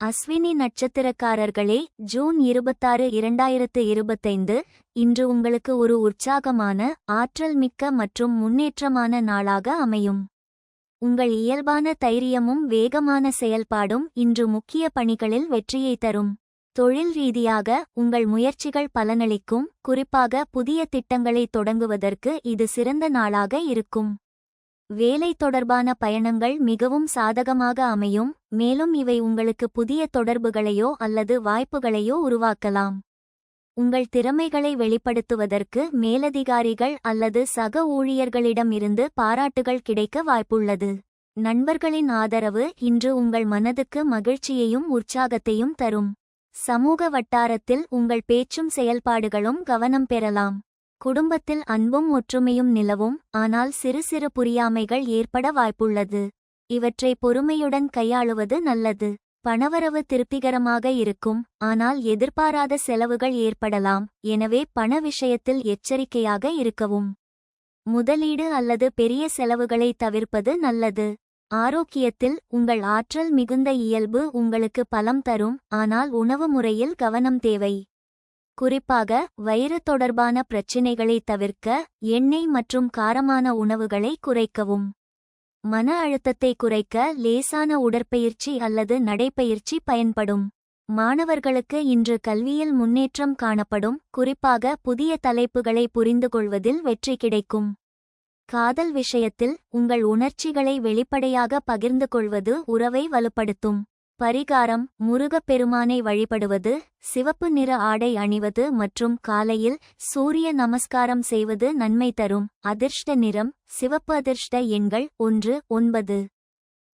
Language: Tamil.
அஸ்வினி நட்சத்திரக்காரர்களே ஜூன் இருபத்தாறு இரண்டாயிரத்து இருபத்தைந்து இன்று உங்களுக்கு ஒரு உற்சாகமான ஆற்றல் மிக்க மற்றும் முன்னேற்றமான நாளாக அமையும். உங்கள் இயல்பான தைரியமும் வேகமான செயல்பாடும் இன்று முக்கிய பணிகளில் வெற்றியை தரும். தொழில் ரீதியாக உங்கள் முயற்சிகள் பலனளிக்கும் குறிப்பாக புதிய திட்டங்களை தொடங்குவதற்கு இது சிறந்த நாளாக இருக்கும். வேலை தொடர்பான பயணங்கள் மிகவும் சாதகமாக அமையும் மேலும் இவை உங்களுக்கு புதிய தொடர்புகளையோ அல்லது வாய்ப்புகளையோ உருவாக்கலாம். உங்கள் திறமைகளை வெளிப்படுத்துவதற்கு மேலதிகாரிகள் அல்லது சக ஊழியர்களிடமிருந்து பாராட்டுகள் கிடைக்க வாய்ப்புள்ளது. நண்பர்களின் ஆதரவு இன்று உங்கள் மனதுக்கு மகிழ்ச்சியையும் உற்சாகத்தையும் தரும். சமூக வட்டாரத்தில் உங்கள் பேச்சும் செயல்பாடுகளும் கவனம் பெறலாம். குடும்பத்தில் அன்பும் ஒற்றுமையும் நிலவும் ஆனால் சிறு சிறு புரியாமைகள் ஏற்பட வாய்ப்புள்ளது. இவற்றை பொறுமையுடன் கையாளுவது நல்லது. பணவரவு திருப்திகரமாக இருக்கும் ஆனால் எதிர்பாராத செலவுகள் ஏற்படலாம் எனவே பண விஷயத்தில் எச்சரிக்கையாக இருக்கவும். முதலீடு அல்லது பெரிய செலவுகளை தவிர்ப்பது நல்லது. ஆரோக்கியத்தில் உங்கள் ஆற்றல் மிகுந்த இயல்பு உங்களுக்கு பலம் தரும் ஆனால் உணவு முறையில் கவனம் தேவை. குறிப்பாக வயிறு தொடர்பான பிரச்சினைகளை தவிர்க்க எண்ணெய் மற்றும் காரமான உணவுகளை குறைக்கவும். மன அழுத்தத்தை குறைக்க லேசான உடற்பயிற்சி அல்லது நடைப்பயிற்சி பயன்படும். மாணவர்களுக்கு இன்று கல்வியில் முன்னேற்றம் காணப்படும் குறிப்பாக புதிய தலைப்புகளை புரிந்துகொள்வதில் வெற்றி கிடைக்கும். காதல் விஷயத்தில் உங்கள் உணர்ச்சிகளை வெளிப்படையாக பகிர்ந்து கொள்வது உறவை வலுப்படுத்தும். பரிகாரம் முருகப்பெருமானை வழிபடுவது சிவப்பு நிற ஆடை அணிவது மற்றும் காலையில் சூரிய நமஸ்காரம் செய்வது நன்மை தரும். அதிர்ஷ்ட நிறம் சிவப்பு அதிர்ஷ்ட எண்கள் ஒன்று ஒன்பது.